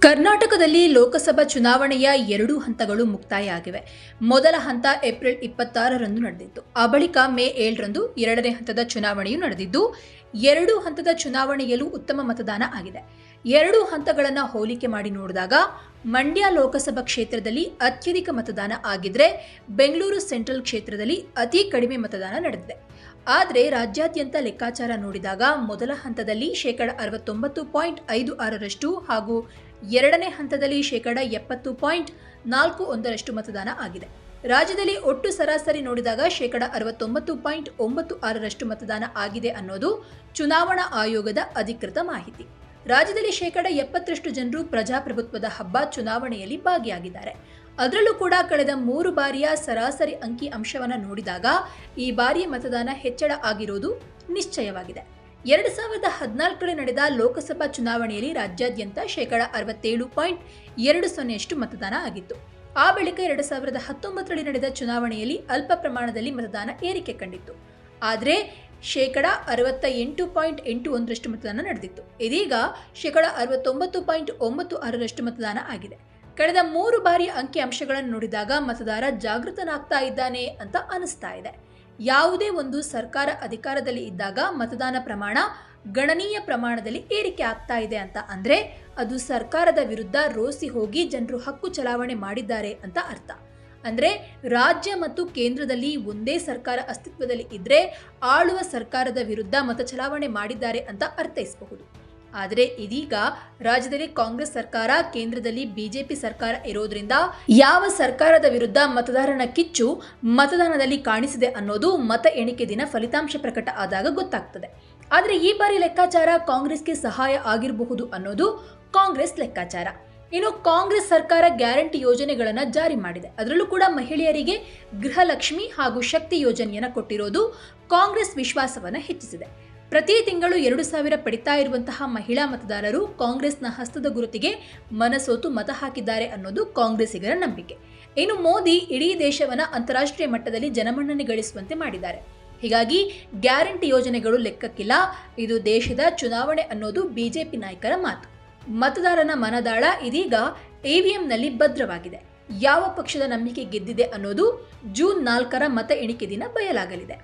ಕರ್ನಾಟಕದಲ್ಲಿ ಲೋಕಸಭಾ ಚುನಾವಣೆಯ ಎರಡು ಹಂತಗಳು ಮುಕ್ತಾಯ ಆಗಿವೆ ಮೊದಲ ಹಂತ ಏಪ್ರಿಲ್ ಇಪ್ಪತ್ತಾರರಂದು ನಡೆದಿತ್ತು. ಆ ಬಳಿಕ ಮೇ ಏಳರಂದು ಎರಡನೇ ಹಂತದ ಚುನಾವಣೆಯು ನಡೆದಿದ್ದು, ಎರಡು ಹಂತದ ಚುನಾವಣೆಯಲ್ಲೂ ಉತ್ತಮ ಮತದಾನ ಆಗಿದೆ. ಎರಡೂ ಹಂತಗಳನ್ನು ಹೋಲಿಕೆ ಮಾಡಿ ನೋಡಿದಾಗ, ಮಂಡ್ಯ ಲೋಕಸಭಾ ಕ್ಷೇತ್ರದಲ್ಲಿ ಅತ್ಯಧಿಕ ಮತದಾನ ಆಗಿದ್ರೆ ಬೆಂಗಳೂರು ಸೆಂಟ್ರಲ್ ಕ್ಷೇತ್ರದಲ್ಲಿ ಅತಿ ಕಡಿಮೆ ಮತದಾನ ನಡೆದಿದೆ. ಆದರೆ ರಾಜ್ಯಾದ್ಯಂತ ಲೆಕ್ಕಾಚಾರ ನೋಡಿದಾಗ ಮೊದಲ ಹಂತದಲ್ಲಿ ಶೇಕಡ ಅರವತ್ತೊಂಬತ್ತು ಪಾಯಿಂಟ್ ಐದು ಆರರಷ್ಟು ಹಾಗೂ ಎರಡನೇ ಹಂತದಲ್ಲಿ ಶೇಕಡ ಎಪ್ಪತ್ತು ಪಾಯಿಂಟ್ ನಾಲ್ಕು ಒಂದರಷ್ಟು ಮತದಾನ ಆಗಿದೆ. ರಾಜ್ಯದಲ್ಲಿ ಒಟ್ಟು ಸರಾಸರಿ ನೋಡಿದಾಗ ಶೇಕಡ ಅರವತ್ತೊಂಬತ್ತು ಪಾಯಿಂಟ್ ಒಂಬತ್ತು ಆರರಷ್ಟು ಮತದಾನ ಆಗಿದೆ ಅನ್ನೋದು ಚುನಾವಣಾ ಆಯೋಗದ ಅಧಿಕೃತ ಮಾಹಿತಿ. ರಾಜ್ಯದಲ್ಲಿ ಶೇಕಡ ಎಪ್ಪತ್ತರಷ್ಟು ಜನರು ಪ್ರಜಾಪ್ರಭುತ್ವದ ಹಬ್ಬ ಚುನಾವಣೆಯಲ್ಲಿ ಭಾಗಿಯಾಗಿದ್ದಾರೆ. ಅದರಲ್ಲೂ ಕೂಡ ಕಳೆದ ಮೂರು ಬಾರಿಯ ಸರಾಸರಿ ಅಂಕಿ ಅಂಶವನ್ನು ನೋಡಿದಾಗ ಈ ಬಾರಿಯ ಮತದಾನ ಹೆಚ್ಚಳ ಆಗಿರುವುದು ನಿಶ್ಚಯವಾಗಿದೆ. ಎರಡು ಸಾವಿರದ ಹದಿನಾಲ್ಕರಲ್ಲಿ ನಡೆದ ಲೋಕಸಭಾ ಚುನಾವಣೆಯಲ್ಲಿ ರಾಜ್ಯಾದ್ಯಂತ ಶೇಕಡ ಅರವತ್ತೇಳು ಪಾಯಿಂಟ್ ಎರಡು ಸೊನ್ನೆಯಷ್ಟು ಮತದಾನ ಆಗಿತ್ತು. ಆ ಬಳಿಕ ಎರಡು ಸಾವಿರದ ಹತ್ತೊಂಬತ್ತರಲ್ಲಿ ನಡೆದ ಚುನಾವಣೆಯಲ್ಲಿ ಅಲ್ಪ ಪ್ರಮಾಣದಲ್ಲಿ ಮತದಾನ ಏರಿಕೆ ಕಂಡಿತ್ತು. ಆದರೆ ಶೇಕಡ ಅರವತ್ತ ಎಂಟು ಪಾಯಿಂಟ್ ಎಂಟು ಒಂದರಷ್ಟು ಮತದಾನ ನಡೆದಿತ್ತು. ಇದೀಗ ಶೇಕಡ ಅರವತ್ತೊಂಬತ್ತು ಪಾಯಿಂಟ್ ಒಂಬತ್ತು ಆರರಷ್ಟು ಮತದಾನ ಆಗಿದೆ. ಕಳೆದ ಮೂರು ಬಾರಿ ಅಂಕಿ ಅಂಶಗಳನ್ನು ನೋಡಿದಾಗ ಮತದಾರ ಜಾಗೃತನಾಗ್ತಾ ಇದ್ದಾನೆ ಅಂತ ಅನಿಸ್ತಾ ಇದೆ. ಯಾವುದೇ ಒಂದು ಸರ್ಕಾರ ಅಧಿಕಾರದಲ್ಲಿ ಇದ್ದಾಗ ಮತದಾನ ಪ್ರಮಾಣ ಗಣನೀಯ ಪ್ರಮಾಣದಲ್ಲಿ ಏರಿಕೆ ಆಗ್ತಾ ಇದೆ ಅಂತ ಅಂದ್ರೆ ಅದು ಸರ್ಕಾರದ ವಿರುದ್ಧ ರೋಸಿ ಹೋಗಿ ಜನರು ಹಕ್ಕು ಚಲಾವಣೆ ಮಾಡಿದ್ದಾರೆ ಅಂತ ಅರ್ಥ. ಅಂದ್ರೆ ರಾಜ್ಯ ಮತ್ತು ಕೇಂದ್ರದಲ್ಲಿ ಒಂದೇ ಸರ್ಕಾರ ಅಸ್ತಿತ್ವದಲ್ಲಿ ಇದ್ದರೆ ಆಳುವ ಸರ್ಕಾರದ ವಿರುದ್ಧ ಮತ ಚಲಾವಣೆ ಮಾಡಿದ್ದಾರೆ ಅಂತ ಅರ್ಥೈಸಬಹುದು. ಆದರೆ ಇದೀಗ ರಾಜ್ಯದಲ್ಲಿ ಕಾಂಗ್ರೆಸ್ ಸರ್ಕಾರ, ಕೇಂದ್ರದಲ್ಲಿ ಬಿಜೆಪಿ ಸರ್ಕಾರ ಇರೋದ್ರಿಂದ ಯಾವ ಸರ್ಕಾರದ ವಿರುದ್ಧ ಮತದಾರನ ಕಿಚ್ಚು ಮತದಾನದಲ್ಲಿ ಕಾಣಿಸಿದೆ ಅನ್ನೋದು ಮತ ಎಣಿಕೆ ದಿನ ಫಲಿತಾಂಶ ಪ್ರಕಟ ಆದಾಗ ಗೊತ್ತಾಗ್ತದೆ. ಆದರೆ ಈ ಬಾರಿ ಲೆಕ್ಕಾಚಾರ ಕಾಂಗ್ರೆಸ್ಗೆ ಸಹಾಯ ಆಗಿರಬಹುದು ಅನ್ನೋದು ಕಾಂಗ್ರೆಸ್ ಲೆಕ್ಕಾಚಾರ. ಇನ್ನು ಕಾಂಗ್ರೆಸ್ ಸರ್ಕಾರ ಗ್ಯಾರಂಟಿ ಯೋಜನೆಗಳನ್ನು ಜಾರಿ ಮಾಡಿದೆ. ಅದರಲ್ಲೂ ಕೂಡ ಮಹಿಳೆಯರಿಗೆ ಗೃಹಲಕ್ಷ್ಮಿ ಹಾಗೂ ಶಕ್ತಿ ಯೋಜನೆಯನ್ನು ಕೊಟ್ಟಿರೋದು ಕಾಂಗ್ರೆಸ್ ವಿಶ್ವಾಸವನ್ನು ಹೆಚ್ಚಿಸಿದೆ. ಪ್ರತಿ ತಿಂಗಳು ಎರಡು ಸಾವಿರ ಪಡಿತಾ ಇರುವಂತಹ ಮಹಿಳಾ ಮತದಾರರು ಕಾಂಗ್ರೆಸ್ನ ಹಸ್ತದ ಗುರುತಿಗೆ ಮನಸೋತು ಮತ ಹಾಕಿದ್ದಾರೆ ಅನ್ನೋದು ಕಾಂಗ್ರೆಸ್ಸಿಗರ ನಂಬಿಕೆ. ಇನ್ನು ಮೋದಿ ಇಡೀ ದೇಶವನ್ನ ಅಂತಾರಾಷ್ಟ್ರೀಯ ಮಟ್ಟದಲ್ಲಿ ಜನಮನ್ನಣೆ ಗಳಿಸುವಂತೆ ಮಾಡಿದ್ದಾರೆ. ಹೀಗಾಗಿ ಗ್ಯಾರಂಟಿ ಯೋಜನೆಗಳು ಲೆಕ್ಕಕ್ಕಿಲ್ಲ, ಇದು ದೇಶದ ಚುನಾವಣೆ ಅನ್ನೋದು ಬಿಜೆಪಿ ನಾಯಕರ ಮಾತು. ಮತದಾರನ ಮನದಾಳ ಇದೀಗ ಇವಿಎಂನಲ್ಲಿ ಭದ್ರವಾಗಿದೆ. ಯಾವ ಪಕ್ಷದ ನಂಬಿಕೆ ಗೆದ್ದಿದೆ ಅನ್ನೋದು ಜೂನ್ ನಾಲ್ಕರ ಮತ ಎಣಿಕೆ ದಿನ ಬಯಲಾಗಲಿದೆ.